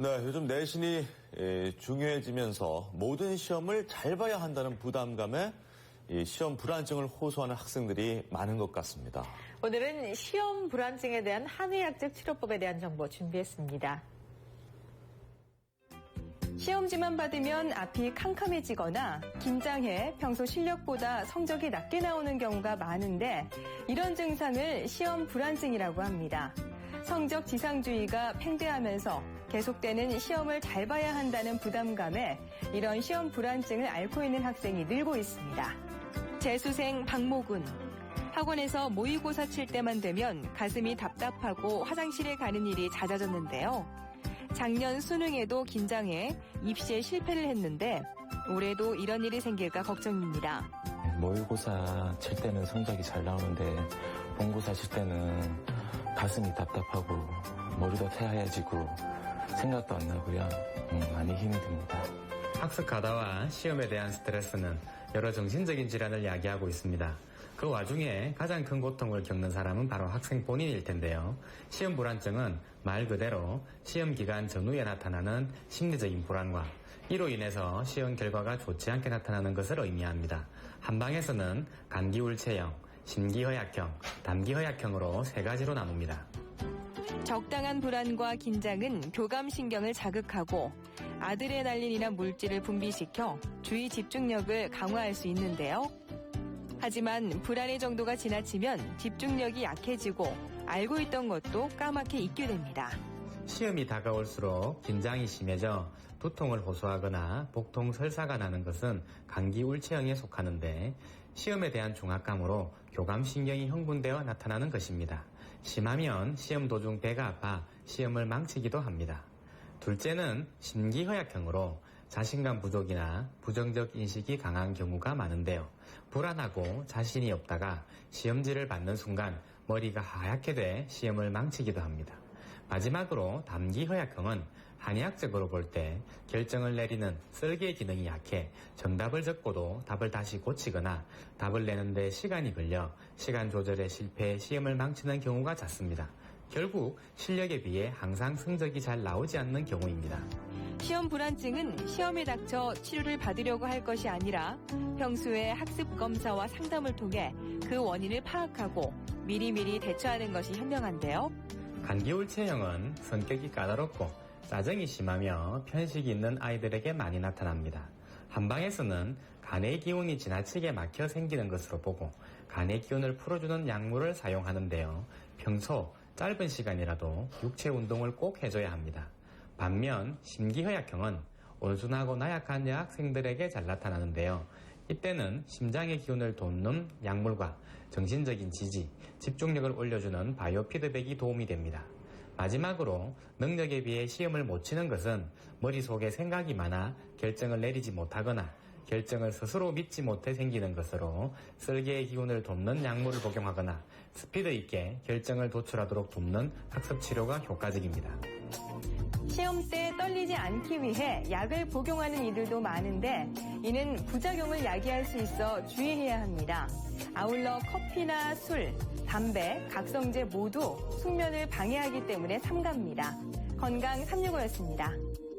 네, 요즘 내신이 에, 중요해지면서 모든 시험을 잘 봐야 한다는 부담감에 이 시험 불안증을 호소하는 학생들이 많은 것 같습니다. 오늘은 시험 불안증에 대한 한의학적 치료법에 대한 정보 준비했습니다. 시험지만 받으면 앞이 캄캄해지거나 긴장해 평소 실력보다 성적이 낮게 나오는 경우가 많은데 이런 증상을 시험 불안증이라고 합니다. 성적 지상주의가 팽배하면서 계속되는 시험을 잘 봐야 한다는 부담감에 이런 시험 불안증을 앓고 있는 학생이 늘고 있습니다. 재수생 박모군. 학원에서 모의고사 칠 때만 되면 가슴이 답답하고 화장실에 가는 일이 잦아졌는데요. 작년 수능에도 긴장해 입시에 실패를 했는데 올해도 이런 일이 생길까 걱정입니다. 모의고사 칠 때는 성적이 잘 나오는데 본고사 칠 때는 가슴이 답답하고 머리도 새하얘지고 생각도 안 나고요. 음, 많이 힘이 듭니다. 학습 가다와 시험에 대한 스트레스는 여러 정신적인 질환을 야기하고 있습니다. 그 와중에 가장 큰 고통을 겪는 사람은 바로 학생 본인일 텐데요. 시험 불안증은 말 그대로 시험 기간 전후에 나타나는 심리적인 불안과 이로 인해서 시험 결과가 좋지 않게 나타나는 것을 의미합니다. 한방에서는 감기울체형, 심기허약형, 담기허약형으로 세 가지로 나눕니다. 적당한 불안과 긴장은 교감신경을 자극하고 아드레날린이나 물질을 분비시켜 주의 집중력을 강화할 수 있는데요. 하지만 불안의 정도가 지나치면 집중력이 약해지고 알고 있던 것도 까맣게 잊게 됩니다. 시험이 다가올수록 긴장이 심해져 두통을 호소하거나 복통 설사가 나는 것은 감기 울체형에 속하는데 시험에 대한 중압감으로 교감신경이 흥분되어 나타나는 것입니다. 심하면 시험 도중 배가 아파 시험을 망치기도 합니다. 둘째는 심기허약형으로 자신감 부족이나 부정적 인식이 강한 경우가 많은데요. 불안하고 자신이 없다가 시험지를 받는 순간 머리가 하얗게 돼 시험을 망치기도 합니다. 마지막으로 담기허약형은 한의학적으로 볼 때 결정을 내리는 썰개 기능이 약해 정답을 적고도 답을 다시 고치거나 답을 내는데 시간이 걸려 시간 조절에 실패해 시험을 망치는 경우가 잦습니다. 결국 실력에 비해 항상 성적이 잘 나오지 않는 경우입니다. 시험 불안증은 시험에 닥쳐 치료를 받으려고 할 것이 아니라 평소에 학습 검사와 상담을 통해 그 원인을 파악하고 미리미리 대처하는 것이 현명한데요. 감기울체형은 성격이 까다롭고 짜증이 심하며 편식이 있는 아이들에게 많이 나타납니다. 한방에서는 간의 기운이 지나치게 막혀 생기는 것으로 보고 간의 기운을 풀어주는 약물을 사용하는데요. 평소 짧은 시간이라도 육체 운동을 꼭 해줘야 합니다. 반면 심기허약형은 온순하고 나약한 여학생들에게 잘 나타나는데요. 이때는 심장의 기운을 돋는 약물과 정신적인 지지, 집중력을 올려주는 바이오 피드백이 도움이 됩니다. 마지막으로 능력에 비해 시험을 못 치는 것은 머릿속에 생각이 많아 결정을 내리지 못하거나 결정을 스스로 믿지 못해 생기는 것으로 쓸개의 기운을 돕는 약물을 복용하거나 스피드 있게 결정을 도출하도록 돕는 학습 치료가 효과적입니다. 시험 때 떨리지 않기 위해 약을 복용하는 이들도 많은데 이는 부작용을 야기할 수 있어 주의해야 합니다. 아울러 커피나 술, 담배, 각성제 모두 숙면을 방해하기 때문에 삼갑니다. 건강 365였습니다.